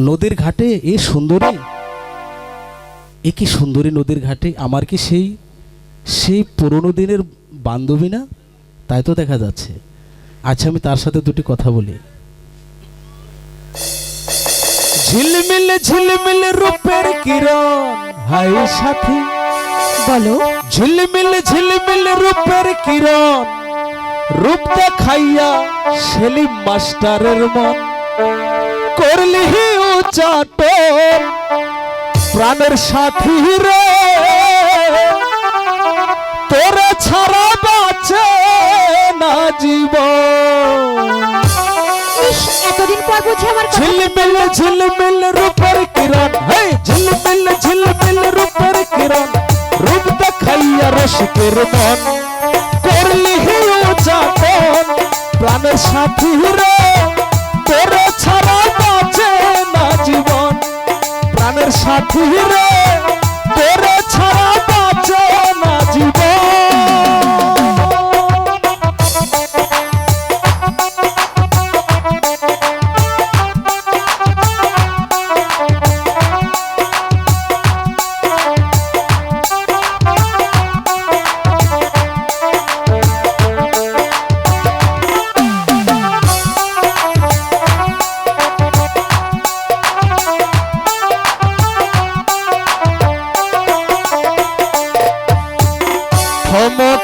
নদীর ঘাটে এ সুন্দরী? এ কি সুন্দরী নদীর ঘাটে? আমার কি সেই সেই পুরনো দিনের বান্ধবী না? তাই তো দেখা যাচ্ছে। আচ্ছা আমি তার সাথে দুটি কথা বলি। ঝিলমিল ঝিলমিল রূপের কিরণ হাই সাথী। বলো। ঝিলমিল ঝিলমিল রূপের কিরণ রূপ দেখাইয়া সেলিম মাস্টারের মন। করলি উচাটন প্রাণের সাথী রে তোরে ছাড়া বাঁচে না ইস, এতদিন পর বুঝে আমার ঝিলমিল ঝিলমিল রূপের কিরণ। হে ঝিলমিল ঝিলমিল রূপের কিরণ। রূপ দেখাইয়া রসিকের মন। করলি উচাটন প্রাণের সাথী রে তোরে সাথী রে।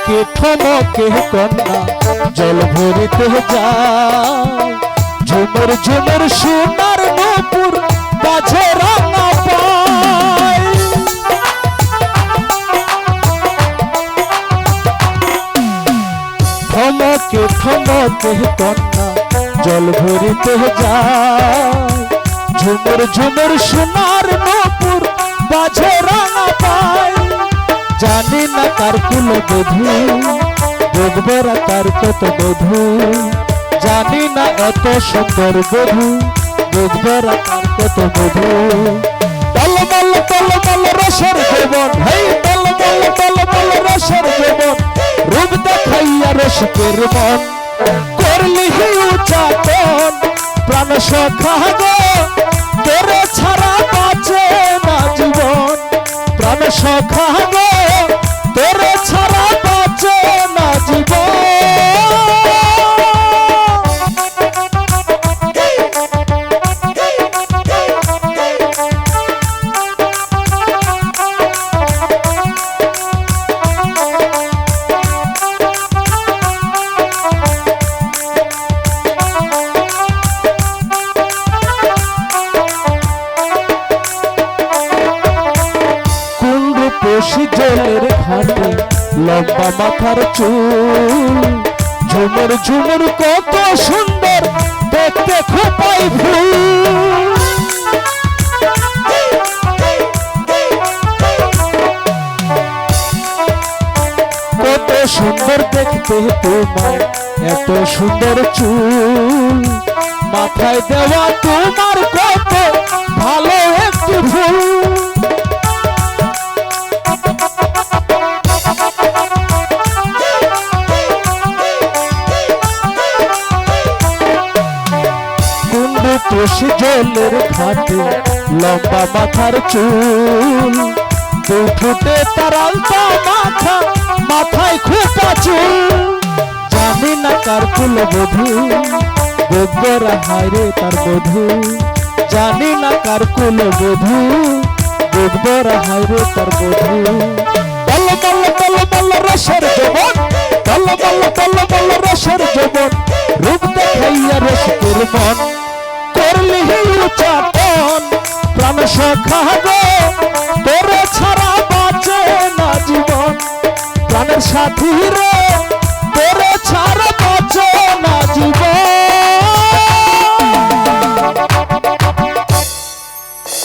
থমকে থমকে কন্যা, জল ভরিতে যায়। ঝুমর ঝুমর, সোনার নপুর বাজে রাঙা পায়। থমকে থমকে কন্যা, জল ভরিতে যায়। ঝুমর ঝুমর, সোনার নপুর বাজে রাঙা পায়। জানি না কার কুল বধু দেখবরা তার কত বধু। জানি না এত সুন্দর বধু দেখবরা তার কত বধু। তল মল তল মল রসের জীবন, হেই তল মল তল মল রসের জীবন। রূপ দেখাইয়া রসিকের মন, করলি উচাটন প্রাণ সখা গো, তোরে ছাড়া বাঁচে না জীবন। প্রাণ সখা ঘাটে লম্বা মাথার চুল। ঝুমুর ঝুমুর কত সুন্দর দেখতে খোপাই ফুল। কত সুন্দর দেখতে তোমার এত সুন্দর চুল। মাথায় দেওয়া তোমার কত ভালো একটি ফুল। কুন্ডু জলের ঘাটে লম্বা মাথার চুল। দু ফুটে তার আলতা মাথা, মাথায় খোপা চুল। জানি না কার কুল বধু গোবরা হায়রে তার বধু। জানি না কার কুল বধু গোবরা হায়রে তার বধু। বল বল বল বল রসের জবন বল বল বল বল রসের জবন রূপ দেখাইয়া রসিকের মন। করলি উচাপন প্রাণ সখা গো তোরে ছাড়া বাঁচে না জীবন। প্রাণের সাথী রে